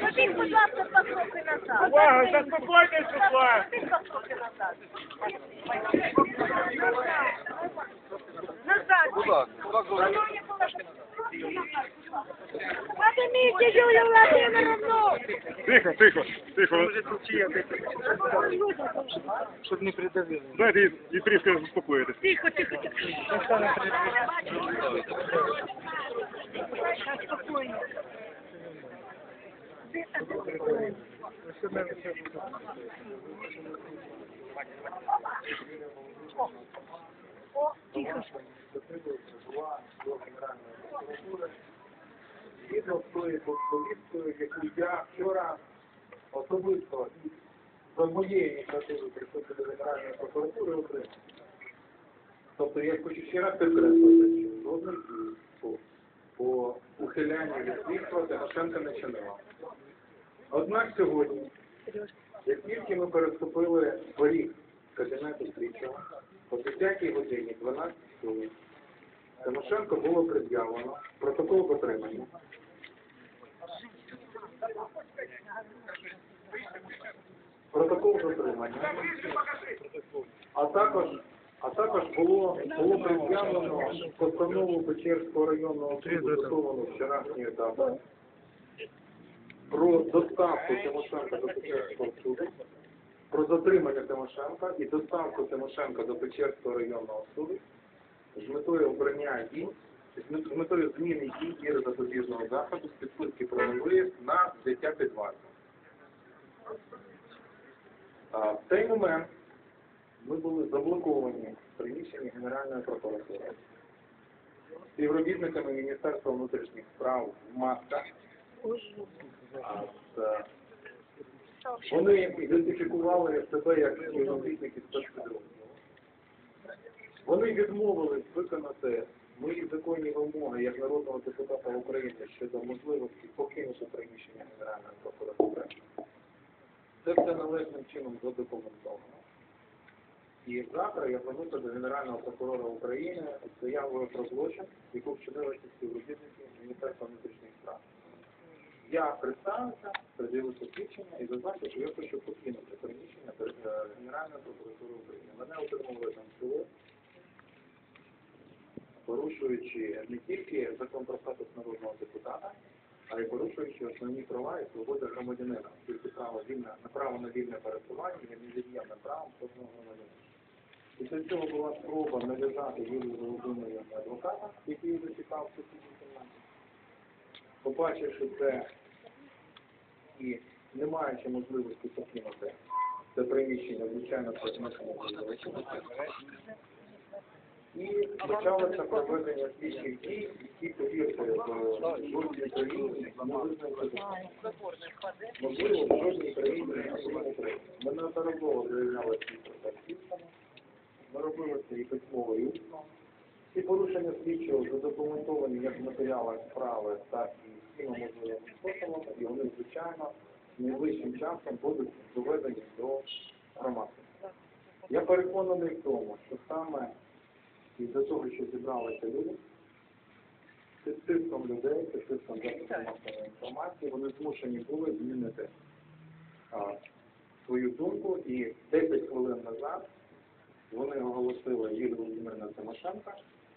Ходіть, будь ласка, два кроки назад. Увага, заспокойтесь, Руслан! Ходіть два кроки назад. Назад. Куда? Как говорит? Поднимите Юлию Владимировну! Тихо, тихо, тихо. Щоб не придавили. Їй- їй трішки заспокоїтись. Тихо, тихо, тихо. Спокойно. Тихо. Згідно з тою повісткою, яку я вчора особисто за моєї ініціативи присутній до Генеральної прокуратури України. Тобто я хочу ще раз підкреслити, що жодних дій по, ухилянню від слідства Тимошенко не чинила. Однак сьогодні, як тільки ми переступили поріг кабінету слідчого, о 10 годині 12 хвилин, Тимошенко було пред'явлено протокол затримання. Протокол затримання. А також, а також було, було пред'явлено постанову Печерського районного суду, датовану вчорашньої дати, про доставку Тимошенка до Печерського суду, про затримання Тимошенка і доставку Тимошенка до Печерського районного суду з метою обрання дій, з метою зміни дій міри запобіжного заходу з підписки про невиїзд на взяття під варту. А, В цей момент ми були заблоковані в приміщенні Генеральної прокуратури співробітниками Міністерства внутрішніх справ в масках. З- Вони ідентифікували себе як співробітники спецпідрозділу. Вони відмовились виконати мої законні вимоги як народного депутата України щодо можливості покинути приміщення Генеральної прокуратури. Це все належним чином задокументовано. І завтра я звернуся до Генерального прокурора України з заявою про злочин, яку вчинили ці співробітники Міністерства внутрішніх справ. Я представився, пред'явив посвідчення і зазначив, що я хочу покинути приміщення е, Генеральної прокуратури України. Мене отримали там село, порушуючи не тільки закон про статус народного депутата, а й порушуючи основні права і свободи громадянина, тільки право вільне на право на вільне пересування є невід'ємним правом кожного громадянина. Після цього була спроба нав'язати Юлію Володимирівну адвоката, який зацікав кімнаті. Побачивши це і не маючи можливості покинути це приміщення, звичайно, змушено і почалося проведення слідчих дій, які повірте в жодній країні. Можливо, в жодній країні. Ми неодноразово заявляли ці протестами. Ми робили це і письмово, і усно. Ці порушення слідчого задокументовані як в матеріалах справи, так і всіма можливими способами, і вони, звичайно, найближчим часом будуть доведені до громадськості. Я переконаний в тому, що саме із-за того, що зібралися люди, під тиском людей, під тиском засобів масової інформації, вони змушені були змінити а, свою думку і 10 хвилин назад вони оголосили Юлію Володимирівну Тимошенко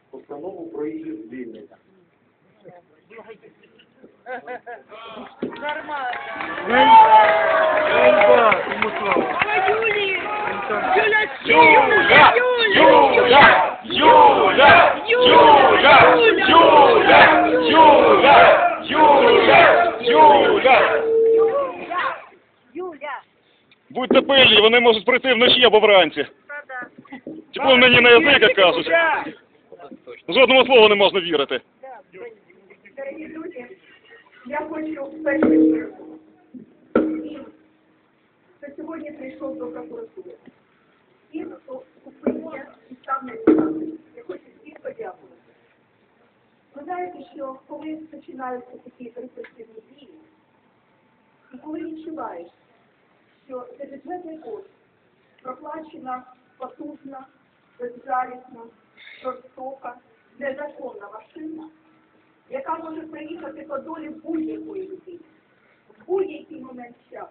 постанову про її звільнення. Слава! Юля, Юля! Юля! Юля! Юля! Юля! Юля! Юля! Юля! Юля! Будьте пильні, вони можуть прийти вночі або вранці. Та-да. Мені на язик, як кажуть. Жодному слову не можна вірити. Дорогі люди, Я хочу в першу чергу. Він, сьогодні прийшов до прокуратури. Хто купився і став на цікавий. Я хочу всім подякувати. Ви знаєте, що коли починаються такі репресивні дії, і коли відчуваєш, що це бюджетний кошт проплачена потужна, безжалісна, жорстока, незаконна машина, яка може приїхати по долі будь-якої людини в будь-який момент часу,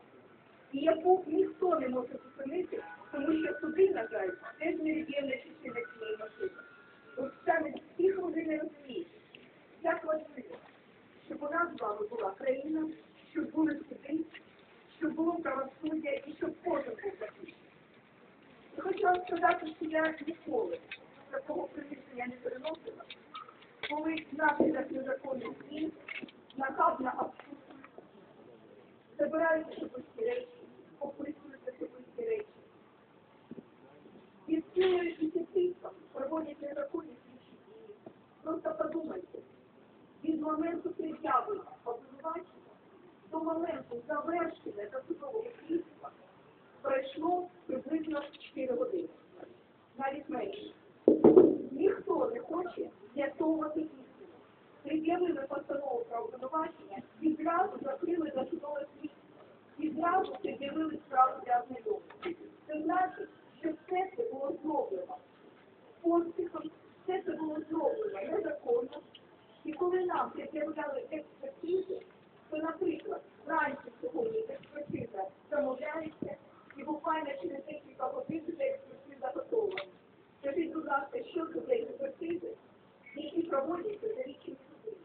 і яку ніхто не може зупинити, тому що туди, на жаль, теж не від'ємна частина цієї машини. От саме всіх вони не розуміють, як важливо, щоб у нас з вами була країна, щоб були суди, щоб було правосуддя і щоб кожен був захищений. Я хочу вам сказати, що я ніколи такого приміщення не переносила, коли наслідок незаконних дій, нахабна абсурдна, забирають особисті речі, описують особисті речі. І цілою і проводять незаконні слідчі дії. Просто подумайте, від моменту пред'яви обвинувачення до моменту завершення досудового слідства пройшло приблизно 4 години, навіть менше. Ніхто не хоче з'ясовувати істину. Пред'явили постанову про обвинувачення, відразу закрили досудове слідство, відразу пред'явили справу для ознайомлення. Це значить, що все це було зроблено поспіхом, все це було зроблено незаконно. І коли нам пред'являли експертизи, то, наприклад, вранці сьогодні експертиза замовляється, і буквально через декілька годин вже експертиза готова. Ласка, що це за експертизи, які проводяться за річні суди?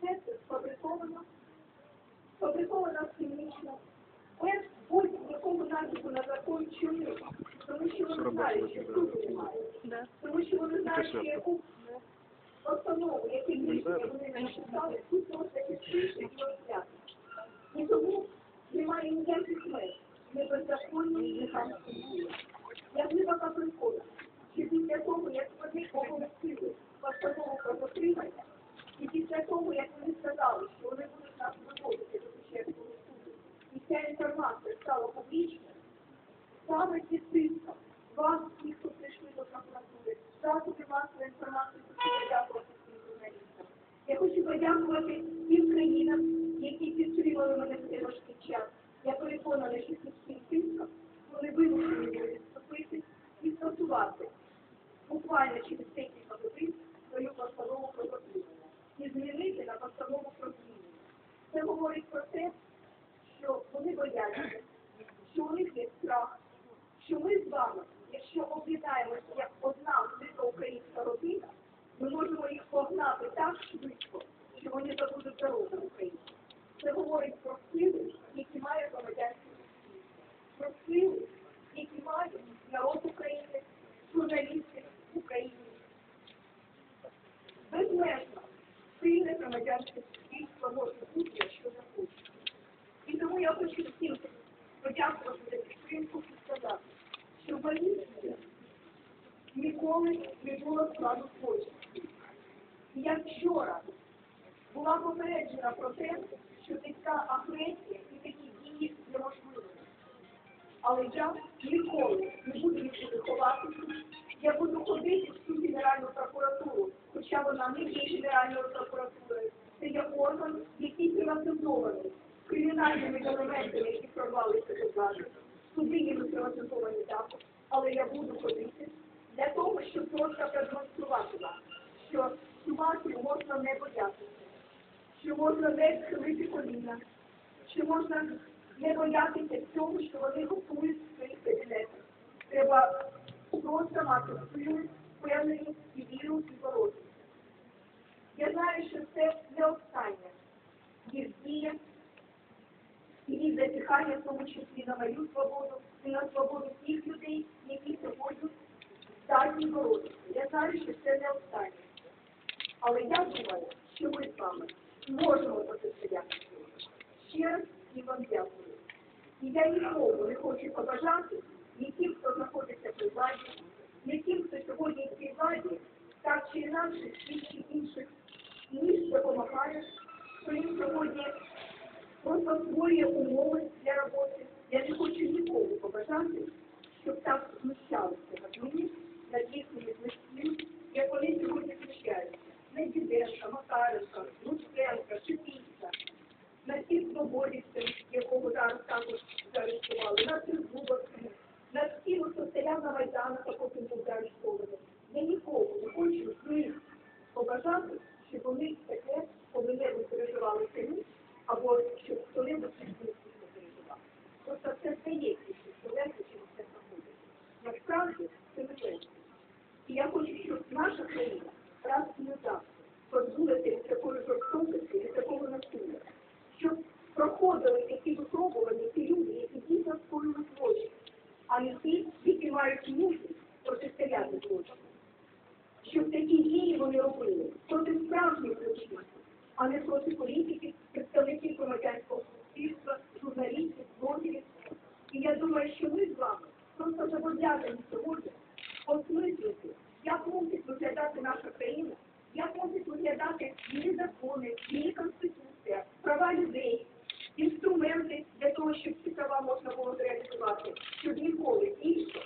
Це сфабриковано, сфабриковано хімічно, без будь-якого натяку на закон чому? Тому що вони знають, що суду немає. Тому що вони знають, що яку постанову, які рішення вони написали, тут просто підпишуть і розглянуть. І тому немає ніяких меж, не беззаконні, не хамські. Я глибоко переконана, що після того, як вони оголосили постанову про затримання, і після того, як вони сказали, що вони будуть нас виводити до Печерського суду, і ця інформація стала публічною, саме ці тиском вас, ті, хто прийшли до прокуратури, засоби масової інформації, хочу подякувати всім журналістам. Я хочу подякувати тим країнам, які підтримали мене в цей важкий час. Я переконана, що під цим тиском вони вимушені відступити і скасувати буквально через декілька годин свою постанову про затримання і змінити на постанову про звільнення. Це говорить про те, що вони бояться, що у них є страх, що ми з вами, якщо об'єднаємося як одна велика українська родина, ми можемо їх погнати так швидко, що вони забудуть дорогу в Україні. Це говорить про сили, які має громадянське суспільство, про сили, які має народ України, журналісти Україні. Безмежно сильне громадянське суспільство може бути, якщо захоче. І тому я хочу всім подякувати за підтримку і сказати, що поліція ніколи не була складу злочину. І я вчора була попереджена про те, що така агресія і такі дії неможливі. Але я ніколи не буду нікуди ховатися. Я буду ходити в цю Генеральну прокуратуру, хоча вона не є Генеральною прокуратурою. Це є орган, який приватизований кримінальними елементами, які прорвалися до влади. Суди є приватизовані також. Але я буду ходити для того, щоб просто продемонструвати вам, що мафію можна не боятися, що можна не схилити коліна, що можна не боятися цього, що вони готують в своїх кабінетах. Треба просто мати впевненість і віру і боротися. Я знаю, що це не остання їх дія і їх зазіхання, в тому числі на мою свободу і на свободу тих людей, які сьогодні здатні боротися. Я знаю, що це не останнє. Але я думаю, що ми з вами можемо протистояти. Ще раз і вам дякую. І я нікому не хочу побажати, тим, хто знаходиться при владі, ні тим, хто сьогодні в цій владі, так чи інакше, свідчить інших, ніж допомагає, що їм сьогодні просто створює умови для роботи. Я не хочу нікому побажати, щоб так знущалися над ними, над їхніми близькими, як вони сьогодні знущаються. На Діденка, Макаренка, Луценка, Шипіця, на всіх свободівців, якого зараз також заарештували, на Тризубовському, на селян на Майданах, а потім заарештований. Я нікому не хочу з них побажати, щоб вони таке коли-небудь переживали самі, або щоб хто-небудь з них не переживав. Просто це є що легко через це проходить. Насправді це не легко. І я хочу, щоб наша країна раз і назавжди позбулася від такої жорстокості, від такого насилля, щоб проходили такі випробування ті люди, які дійсно скоїли злочин, а не ті, які мають мужність протистояти злочину. Щоб такі дії вони робили проти справжніх злочинців, а не проти політиків, представників громадянського суспільства, журналістів, блогерів. І я думаю, що ми з вами просто зобов'язані сьогодні осмислити, як мусить виглядати наша країна, як мусить виглядати її закони, її конституція, права людей, інструменти для того, щоб ці права можна було зреалізувати, щоб ніколи більше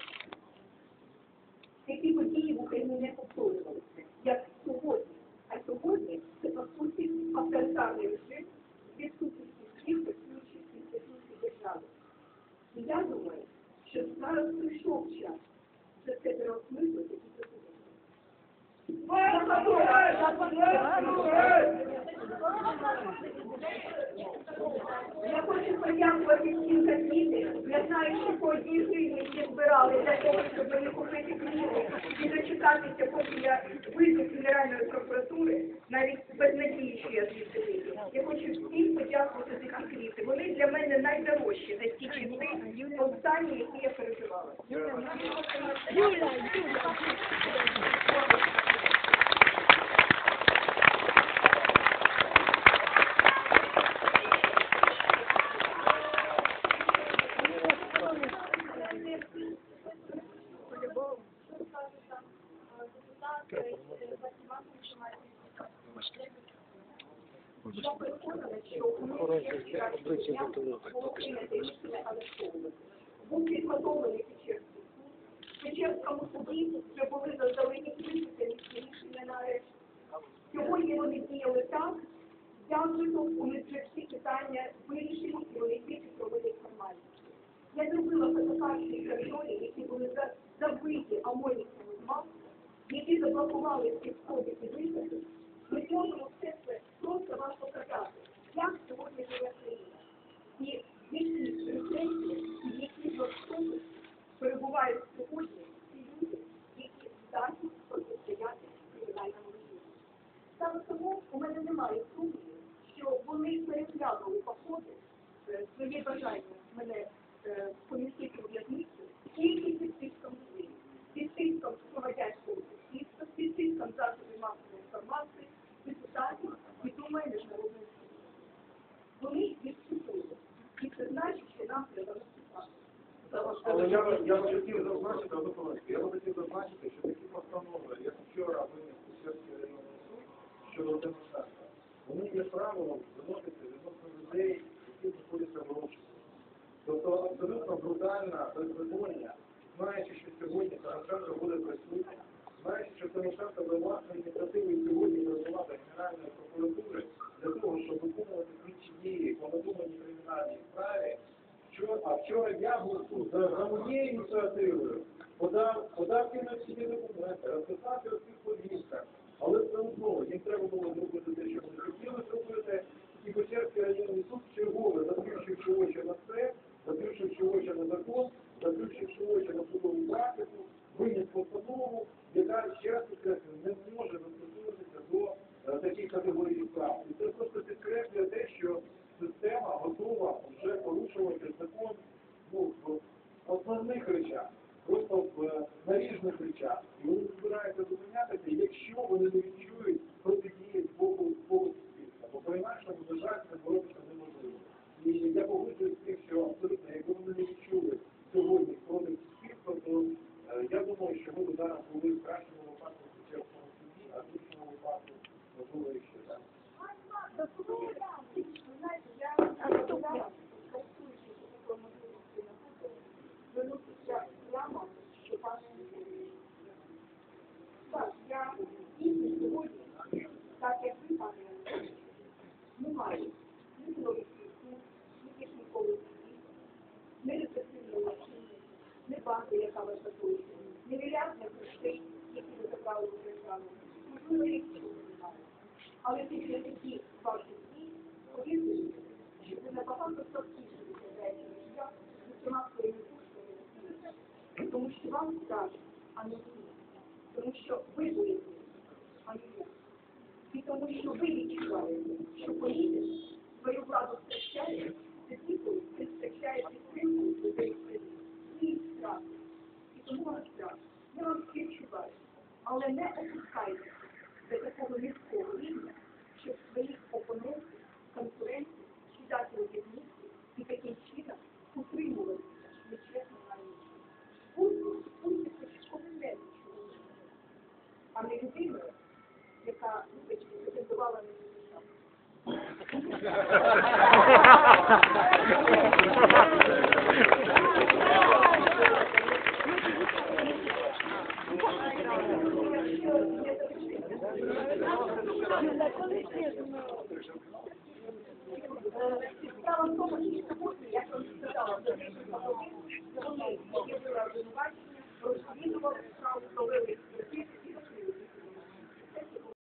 такі події в Україні не повторювалися, як сьогодні. А сьогодні це по суті авторитарний режим відсутності всіх працюючих інституцій держави. І я думаю, що зараз прийшов час це все переосмислити і зробити. Я хочу подякувати всім кандидатам. Я знаю, що по одній гривні всі збирали для того, щоб мені купити книги і дочекатися, поки я вийду з Генеральної прокуратури, навіть без надії, що я звідси вийду. Я хочу всім подякувати за ці квіти. Вони для мене найдорожчі за ті часи, останні, які я переживала. Юля, Юля. Я переконана, що у них обличчя був підготовлений Печерський. Сьогодні вони діяли так, дякую, у вже всі питання вирішені, і вони тільки проводять формальність. Я зробила фотокартні коридорі, які були за- забиті амоніками мав, які заблокували всі входи і виходи. Ми можемо все це просто вам показати, як сьогодні живе країна. І які рефлексії, які жорстокості перебувають сьогодні ті люди, які здатні протистояти кримінальному режиму. Саме тому у мене немає сумніву, що вони переглянули походи, е, своє бажання мене е, помістити в в'язницю тільки під тиском людей, під тиском громадянського суспільства, під тиском засобів масової інформації, і думаю міжнародної спільноти. Вони відступили. І це значить, що нам треба. Але я, б- я б хотів зазначити одну помилку. Я б хотів зазначити, що такі постанови, як вчора виніс Печерський районний суд щодо демонстрації, вони є правилом виносити відносно людей, які знаходяться в розшуку. Тобто абсолютно брутальна беззаконня, знаючи, що сьогодні Порошенко буде присутній, знаючи, що Тимошенко за власною ініціативою сьогодні до Генеральної прокуратури для того, щоб виконувати слідчі дії по надуманій кримінальній справі, а вчора я був тут за, моєю ініціативою, подав, подав ті документи, розписався у всіх повістках, але все одно їм треба було зробити те, що вони хотіли зробити, і Печерський районний суд чергове, заплющивши очі на все, заплющивши очі на закон, заплющивши очі на судову практику, виніс постанову, яка, ще раз підкреслюю, не зможе застосовуватися до е, таких категорій справ. І це просто підкреслює те, що система готова вже порушувати закон ну, в основних речах, просто в е, наріжних речах. І вони збираються зупинятися, якщо вони не відчують протидії з боку з боку суспільства. Бо по-інакшому, на жаль, це Але після таких ваших дій, повірте мені, що ви набагато частіше виглядаєте, ніж я, з усіма своїми пушками. Тому що вам скажуть, а не мені. Тому що ви боїтесь, а не я. І тому що ви відчуваєте, що політик свою владу втрачає, тоді, коли ви втрачаєте підтримку людей в країні. І страх. І тому вам страх. Я вам співчуваю. Але не опускайтеся до такого низького рівня, щоб своїх опонентів, конкурентів кидати у в'язниці і таким чином утримуватися нечесно на ніч. Будьте, будьте початковим чоловіком, а не людиною, яка, вибачте, претендувала на мені. Справа в тому, що сьогодні, як я вже сказала, за тиждень вони були обвинувачення, розслідували справу провели